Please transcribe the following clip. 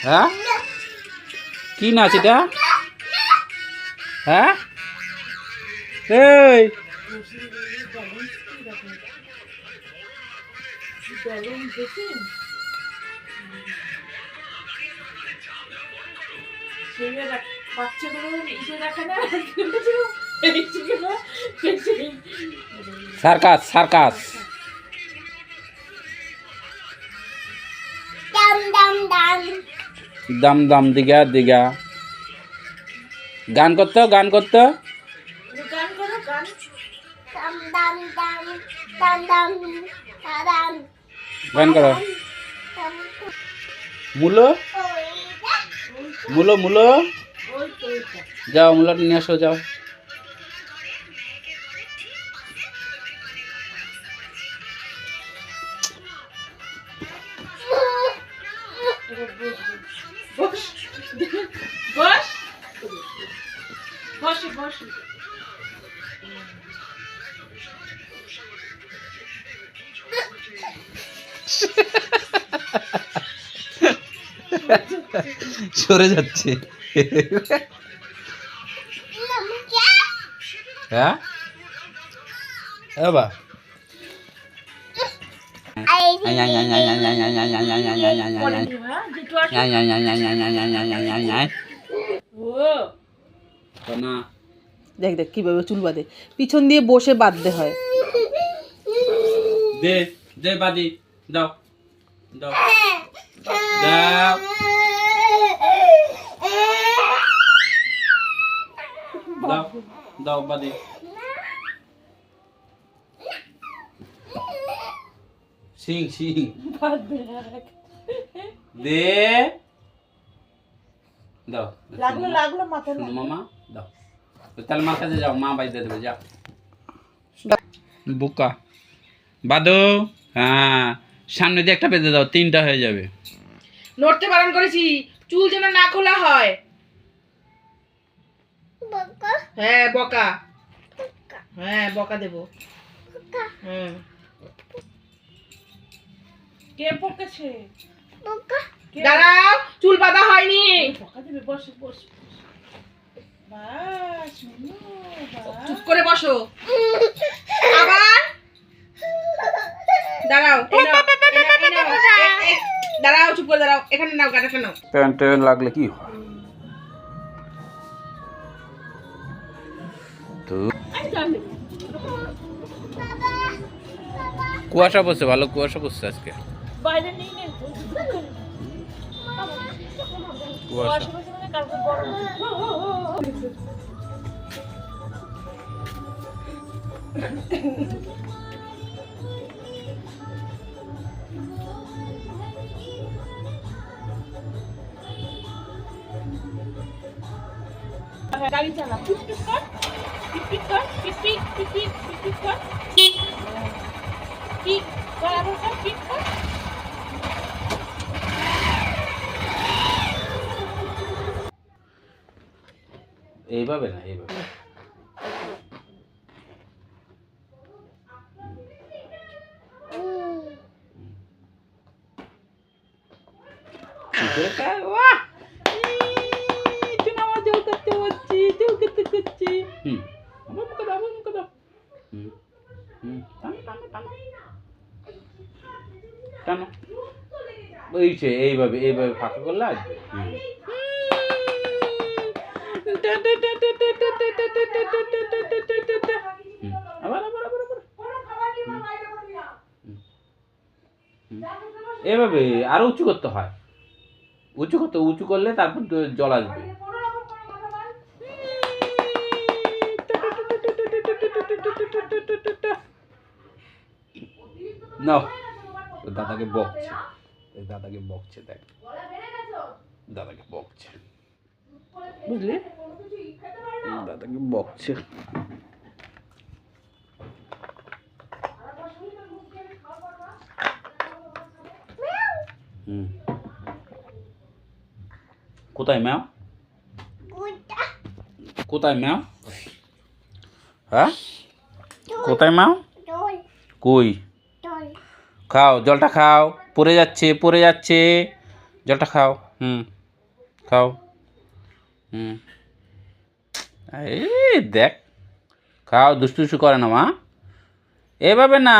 হ্যাঁ? কি নাচ এটা? হ্যাঁ? এই! বাচ্চাগুলো ইসে দেখে না এইগুলো সার্কাস সার্কাস দাম দাম, দিঘা দিঘা। গান করতো গান করতো? গান করো। মূলো? মূলো মূলো? যাও মূলাটা নিয়ে আসো, যাও। বস বস সরে যাচ্ছে হ্যাঁ ও না দেখ দেখ কীভাবে চুল বাঁধে। পিছন দিয়ে বসে বাঁধতে হয়। দে দে বাদি দাও। দাও। দাও। দাও দাও বাদি সিং সিং দে। দাও। লাগল লাগল মাথা মামা। দাও। তাহলে মার কাছে যাও মা বাইতে দেবে যাও বোকা। বাদো হ্যাঁ সামনে দিয়ে একটা বেঁধে দাও তিনটা হয়ে যাবে। নড়তে বারণ করেছি চুল যেন না খোলা হয়। হ্যাঁ বকা। হ্যাঁ বকা দেবো। হুম। কে বকেছে? দাঁড়াও চুল বাঁধা হয়নি। বকা দেবে বস বাস। চুপ করে বসো। আবার? দাঁড়াও দাঁড়াও চুপ করে দাঁড়াও এখানে নাও গাটাটা নাও। প্যান্টে লাগলে কি হয়? তো কুয়াশা পড়ছে ভালো কুয়াশা পড়ছে আজকে। বাইরে নেই নেই। কুয়াশা। কালকে গরম গাড়ি চালা পিট পিট কর পিট পিট কর পিট পিট পিট পিট পিট পিট কর টানো। টানো। এই যে, এইভাবে এইভাবে ফাঁকা করলে আসবে হুম। আবার এভাবে আরও উঁচু করতে হয়। উঁচু করতে, উঁচু করলে তারপর জল আসবে। নাও দাদাকে বকছে দাদাকে বকছে, দেখ। দাদাকে বকছে। বুঝলি? দাদাকে বকছে। কোথায় ম্যাও কোথায় ম্যাও হ্যাঁ? কোথায় ম্যাও কই? খাও জলটা খাও। পড়ে যাচ্ছে পড়ে যাচ্ছে। জলটা খাও। হুম। খাও। হুম। এই দেখ খাও দুষ্টু করে না মা। এভাবে না।